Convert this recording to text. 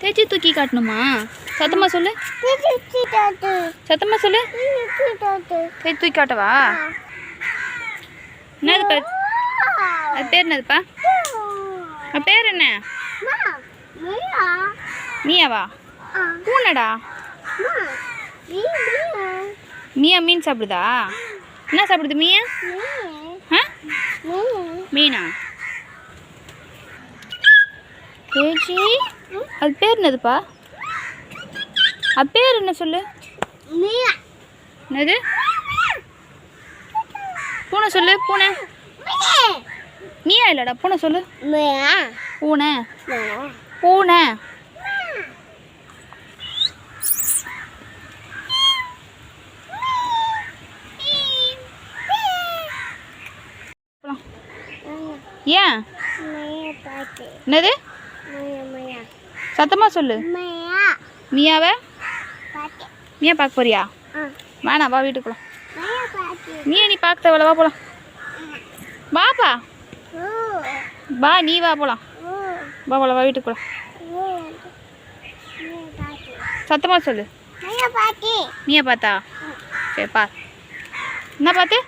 தேய்ச்சி தூக்கி காட்டணுமா? சத்தமா சொல்லு. தீட்டாட்டு சத்தமா சொல்லு. தேச்சி தேய்ச்சி தூக்கி காட்டவா? என்னதுப்பா? அது பேர் என்னதுப்பா? அது பேர் என்ன? மீயாவா மியாவா பூனடா? மீயா மீன் சாப்பிடுதா? என்ன சாப்பிடுது மீயா? ஆ? மீனா? தேய்ச்சி அது பேர் என்னதுப்பா? அது பேர் என்ன சொல்லு? என்னது? பூனை சொல்லு பூனை. மியா இல்லடா பூனை சொல்லு. பூனை. பூனை. ஏன்? என்னது? சத்தமா சொல்லு. மியா. மியாவை? மியா பார்க்க போறியா? வேணாம் வா வீட்டுக்கு போலாம். நீ நீ பார்க்க தேவையில்ல வா போலாம். வாப்பா வா நீ வா போலாம். வா போலாம் வா வீட்டுக்கு போலாம். ஓ மியா பாட்டு சத்தமா சொல்லு. நீயே பார்த்தா? சரி பா என்ன பார்த்து